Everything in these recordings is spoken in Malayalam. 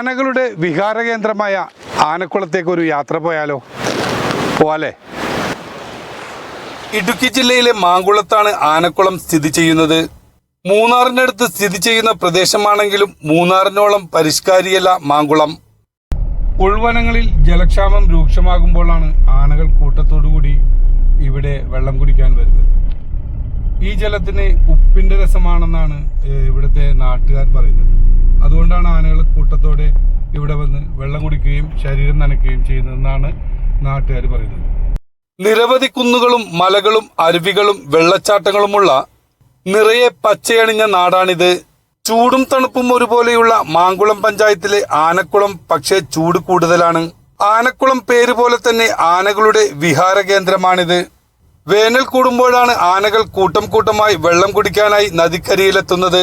ആനകളുടെ വിഹാര കേന്ദ്രമായ ആനക്കുളത്തേക്ക് ഒരു യാത്ര പോയാലോ? പോവാലേ ഇടുക്കി ജില്ലയിലെ മാങ്കുളത്താണ് ആനക്കുളം സ്ഥിതി ചെയ്യുന്നത്. മൂന്നാറിനടുത്ത് സ്ഥിതി ചെയ്യുന്ന പ്രദേശമാണെങ്കിലും മൂന്നാറിനോളം പരിഷ്കാരിയല്ല മാങ്കുളം. ഉൾവനങ്ങളിൽ ജലക്ഷാമം രൂക്ഷമാകുമ്പോഴാണ് ആനകൾ കൂട്ടത്തോടുകൂടി ഇവിടെ വെള്ളം കുടിക്കാൻ വരുന്നത്. ഈ ജലത്തിന് ഉപ്പിന്റെ രസമാണെന്നാണ് ഇവിടുത്തെ നാട്ടുകാർ പറയുന്നത്. അതുകൊണ്ടാണ് ആനകൾ കൂട്ടത്തോടെ ഇവിടെ വന്ന് വെള്ളം കുടിക്കുകയും ശരീരം നനയ്ക്കുകയും ചെയ്യുന്നതെന്നാണ് നാട്ടുകാർ പറയുന്നത്. നിരവധി കുന്നുകളും മലകളും അരുവികളും വെള്ളച്ചാട്ടങ്ങളുമുള്ള നിറയെ പച്ചയണിഞ്ഞ നാടാണിത്. ചൂടും തണുപ്പും ഒരുപോലെയുള്ള മാങ്കുളം പഞ്ചായത്തിലെ ആനക്കുളം പക്ഷേ ചൂട് കൂടുതലാണ്. ആനക്കുളം പേര് പോലെ തന്നെ ആനകളുടെ വിഹാര കേന്ദ്രമാണിത്. വേനൽ കൂടുമ്പോഴാണ് ആനകൾ കൂട്ടം കൂട്ടമായി വെള്ളം കുടിക്കാനായി നദിക്കരിയിലെത്തുന്നത്.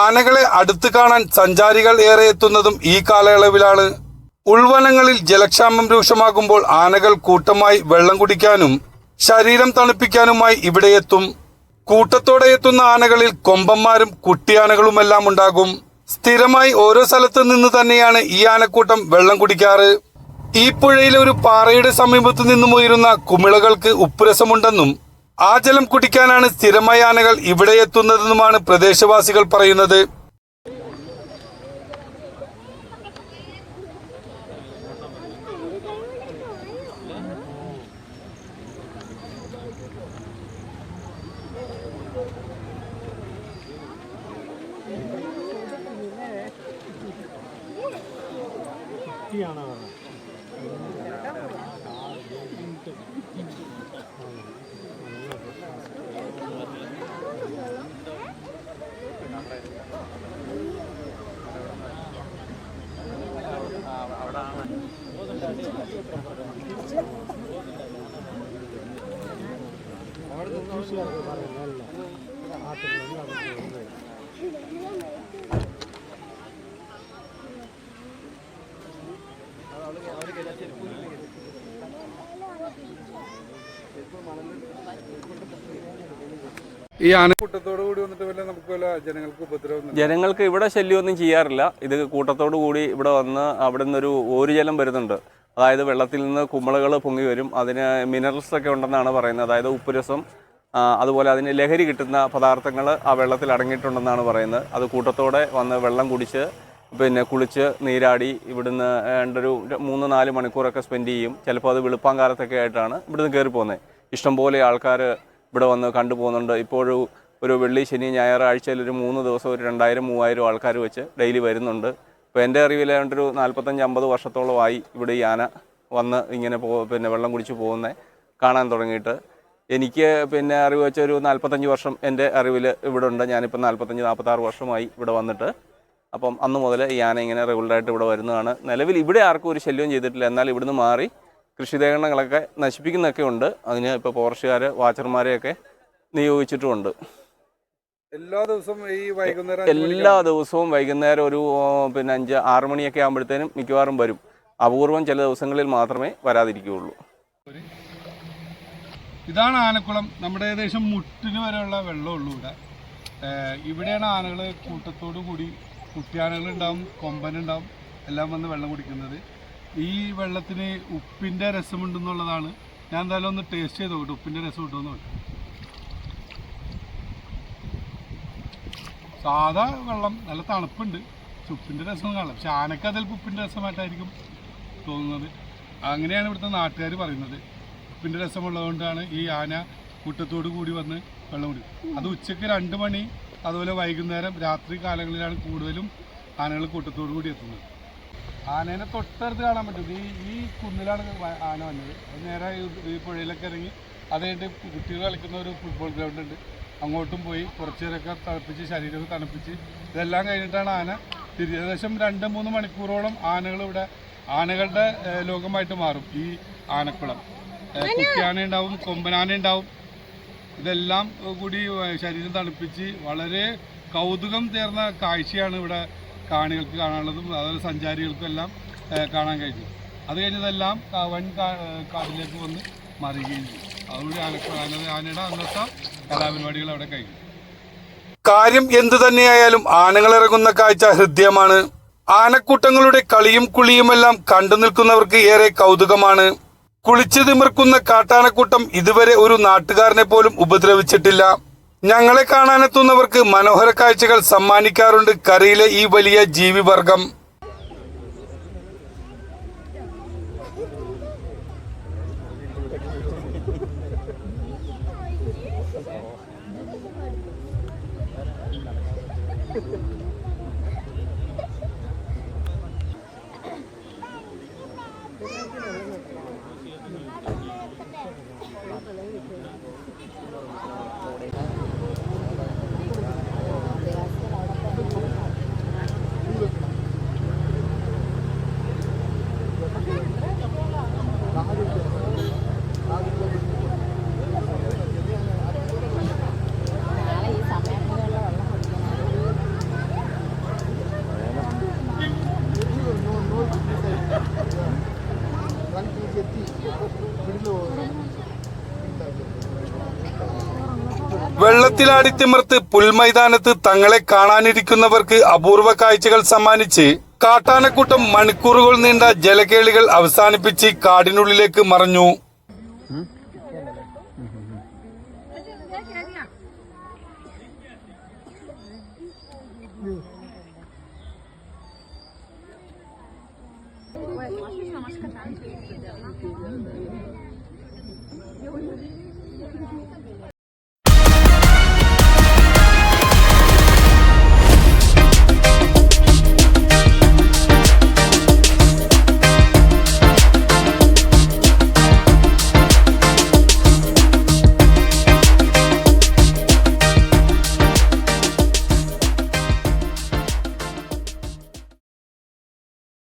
ആനകളെ അടുത്ത് കാണാൻ സഞ്ചാരികൾ ഏറെ എത്തുന്നതും ഈ കാലയളവിലാണ് ഉൾവനങ്ങളിൽ ജലക്ഷാമം രൂക്ഷമാകുമ്പോൾ ആനകൾ കൂട്ടമായി വെള്ളം കുടിക്കാനും ശരീരം തണുപ്പിക്കാനുമായി ഇവിടെ എത്തും. കൂട്ടത്തോടെ എത്തുന്ന ആനകളിൽ കൊമ്പന്മാരും കുട്ടിയാനകളുമെല്ലാം ഉണ്ടാകും. സ്ഥിരമായി ഓരോ സ്ഥലത്ത് നിന്ന് തന്നെയാണ് ഈ ആനക്കൂട്ടം വെള്ളം കുടിക്കാറ്. ഈ പുഴയിലെ ഒരു പാറയുടെ സമീപത്തു നിന്നും ഉയരുന്ന കുമിളകൾക്ക് ഉപ്പുരസമുണ്ടെന്നും ആ ജലം കുടിക്കാനാണ് സ്ഥിരമായി ആനകൾ ഇവിടെ എത്തുന്നതെന്നുമാണ് പ്രദേശവാസികൾ പറയുന്നത്. കുറ്റിയാണ് പറഞ്ഞത് അവിടെ ഈ ആനക്കൂട്ടത്തോട് കൂടി വന്നിട്ട് വല്ല നമുക്ക് വല്ല ജനങ്ങൾക്ക് ഉപദ്രവം ജനങ്ങൾക്ക് ഇവിടെ ശല്യമൊന്നും ചെയ്യാറില്ല. ഇത് കൂട്ടത്തോടു കൂടി ഇവിടെ വന്ന് അവിടെ നിന്നൊരു ഓരുജലം വരുന്നുണ്ട്. അതായത് വെള്ളത്തിൽ നിന്ന് കുമ്പളകൾ പൊങ്ങി വരും. അതിന് മിനറൽസ് ഒക്കെ ഉണ്ടെന്നാണ് പറയുന്നത്. അതായത് ഉപ്പുരസം അതുപോലെ അതിന് ലഹരി കിട്ടുന്ന പദാർത്ഥങ്ങൾ ആ വെള്ളത്തിൽ അടങ്ങിയിട്ടുണ്ടെന്നാണ് പറയുന്നത്. അത് കൂട്ടത്തോടെ വന്ന് വെള്ളം കുടിച്ച് പിന്നെ കുളിച്ച് നീരാടി ഇവിടുന്ന് രണ്ടൊരു മൂന്ന് നാല് മണിക്കൂറൊക്കെ സ്പെൻഡ് ചെയ്യും. ചിലപ്പോൾ അത് വെളുപ്പാങ്കാലത്തൊക്കെ ആയിട്ടാണ് ഇവിടുന്ന് കയറി പോകുന്നത് ഇഷ്ടംപോലെ ആൾക്കാർ ഇവിടെ വന്ന് കണ്ടുപോകുന്നുണ്ട് ഇപ്പോഴും ഒരു വെള്ളി ശനി ഞായർ ആഴ്ചയിൽ ഒരു മൂന്ന് ദിവസം ഒരു രണ്ടായിരം മൂവായിരം ആൾക്കാർ വെച്ച് ഡെയിലി വരുന്നുണ്ട്. ഇപ്പോൾ എന്റെ അറിവിൽ ഒരു നാൽപ്പത്തഞ്ച് അമ്പത് വർഷത്തോളമായി ഇവിടെ ഈ ആന വന്ന് ഇങ്ങനെ പോ പിന്നെ വെള്ളം കുടിച്ച് പോകുന്നത് കാണാൻ തുടങ്ങിയിട്ട്. എനിക്ക് പിന്നെ അറിവ് വെച്ച ഒരു നാൽപ്പത്തഞ്ച് വർഷം എന്റെ അറിവിൽ ഇവിടെ ഉണ്ട്. ഞാനിപ്പോൾ നാൽപ്പത്തഞ്ച് നാൽപ്പത്താറ് വർഷമായി ഇവിടെ വന്നിട്ട്. അപ്പം അന്ന് മുതൽ ഈ ആന ഇങ്ങനെ റെഗുലറായിട്ട് ഇവിടെ വരുന്നതാണ്. നിലവിൽ ഇവിടെ ആർക്കും ഒരു ശല്യവും ചെയ്തിട്ടില്ല. എന്നാൽ ഇവിടുന്ന് മാറി കൃഷിദേഹങ്ങളൊക്കെ നശിപ്പിക്കുന്നൊക്കെ ഉണ്ട്. അതിന് ഇപ്പോൾ ഫോറസ്റ്റുകാർ വാച്ചർമാരെയൊക്കെ നിയോഗിച്ചിട്ടുമുണ്ട്. എല്ലാ ദിവസവും ഈ വൈകുന്നേരം എല്ലാ ദിവസവും വൈകുന്നേരം ഒരു പിന്നെ അഞ്ച് ആറ് മണിയൊക്കെ ആകുമ്പോഴത്തേനും മിക്കവാറും വരും. അപൂർവം ചില ദിവസങ്ങളിൽ മാത്രമേ വരാതിരിക്കുകയുള്ളൂ. ഇതാണ് ആനക്കുളം. നമ്മുടെ ഏകദേശം മുട്ടിന് വരെയുള്ള വെള്ളമുള്ളൂ ഇവിടെ. ഇവിടെയാണ് ആനകൾ കൂട്ടത്തോടു കൂടി കുട്ടിയാനകളുണ്ടാവും കൊമ്പനുണ്ടാവും എല്ലാം വന്ന് വെള്ളം കുടിക്കുന്നത്. ഈ വെള്ളത്തിന് ഉപ്പിന്റെ രസമുണ്ടെന്നുള്ളതാണ്. ഞാൻ എന്തായാലും ഒന്ന് ടേസ്റ്റ് ചെയ്ത് നോക്കട്ടെ ഉപ്പിന്റെ രസം കിട്ടുമെന്ന് നോക്കാം. സാധാ വെള്ളം നല്ല തണുപ്പുണ്ട്. പക്ഷെ ഉപ്പിന്റെ രസം കാണാം. പക്ഷെ ആനക്ക് അതിൽ ഉപ്പിന്റെ രസമായിട്ടായിരിക്കും തോന്നുന്നത്. അങ്ങനെയാണ് ഇവിടുത്തെ നാട്ടുകാർ പറയുന്നത്. ഉപ്പിന്റെ രസമുള്ളതുകൊണ്ടാണ് ഈ ആന കൂട്ടത്തോട് കൂടി വന്ന് വെള്ളം കുടി അത് ഉച്ചയ്ക്ക് രണ്ട് മണി അതുപോലെ വൈകുന്നേരം രാത്രി കാലങ്ങളിലാണ് കൂടുതലും ആനകൾ കൂട്ടത്തോട് കൂടി എത്തുന്നത്. ആനേനെ തൊട്ടടുത്ത് കാണാൻ പറ്റും. ഈ ഈ കുന്നിലാണ് ആന വന്നത്. അത് നേരെ ഈ- പുഴയിലൊക്കെ ഇറങ്ങി അത് കഴിഞ്ഞിട്ട് കുട്ടികൾ കളിക്കുന്ന ഒരു ഫുട്ബോൾ ഗ്രൗണ്ട് ഉണ്ട്. അങ്ങോട്ടും പോയി കുറച്ച് നേരമൊക്കെ തണുപ്പിച്ച് ശരീരമൊക്കെ തണുപ്പിച്ച് ഇതെല്ലാം കഴിഞ്ഞിട്ടാണ് ആന തിരി ഏകദേശം രണ്ട് മൂന്ന് മണിക്കൂറോളം ആനകൾ ഇവിടെ ആനകളുടെ ലോകമായിട്ട് മാറും ഈ ആനക്കുളം. കുട്ടിയാന ഉണ്ടാവും കൊമ്പനാന ഉണ്ടാവും. ഇതെല്ലാം കൂടി ശരീരം തണുപ്പിച്ച് വളരെ കൗതുകം തീർന്ന കാഴ്ചയാണ് ഇവിടെ കാണികൾക്ക് കാണാനുള്ളതും അതുപോലെ സഞ്ചാരികൾക്കും എല്ലാം കാണാൻ കഴിഞ്ഞു. അത് കഴിഞ്ഞതെല്ലാം വൻ കാട്ടിലേക്ക് വന്ന് മറിയുകയും ചെയ്തു. അതുകൂടി ആന ആനയുടെ അന്നത്തെ കലാപരിപാടികൾ അവിടെ കഴിഞ്ഞു. കാര്യം എന്തു തന്നെയായാലും ആനകൾ ഇറങ്ങുന്ന കാഴ്ച ഹൃദ്യമാണ്. ആനക്കൂട്ടങ്ങളുടെ കളിയും കുളിയുമെല്ലാം കണ്ടു നിൽക്കുന്നവർക്ക് ഏറെ കൗതുകമാണ്. കുളിച്ചു തിമിർക്കുന്ന കാട്ടാനക്കൂട്ടം ഇതുവരെ ഒരു നാട്ടുകാരനെ പോലും ഉപദ്രവിച്ചിട്ടില്ല. ഞങ്ങളെ കാണാനെത്തുന്നവർക്ക് മനോഹര കാഴ്ചകൾ സമ്മാനിക്കാറുണ്ട് കരയിലെ ഈ വലിയ ജീവിവർഗം. വെള്ളത്തിലാടി തിമിർത്ത് പുൽമൈതാനത്ത് തങ്ങളെ കാണാനിരിക്കുന്നവർക്ക് അപൂർവ കാഴ്ചകൾ സമ്മാനിച്ച് കാട്ടാനക്കൂട്ടം മണിക്കൂറുകൾ നീണ്ട ജലകേളികൾ അവസാനിപ്പിച്ച് കാടിനുള്ളിലേക്ക് മറഞ്ഞു.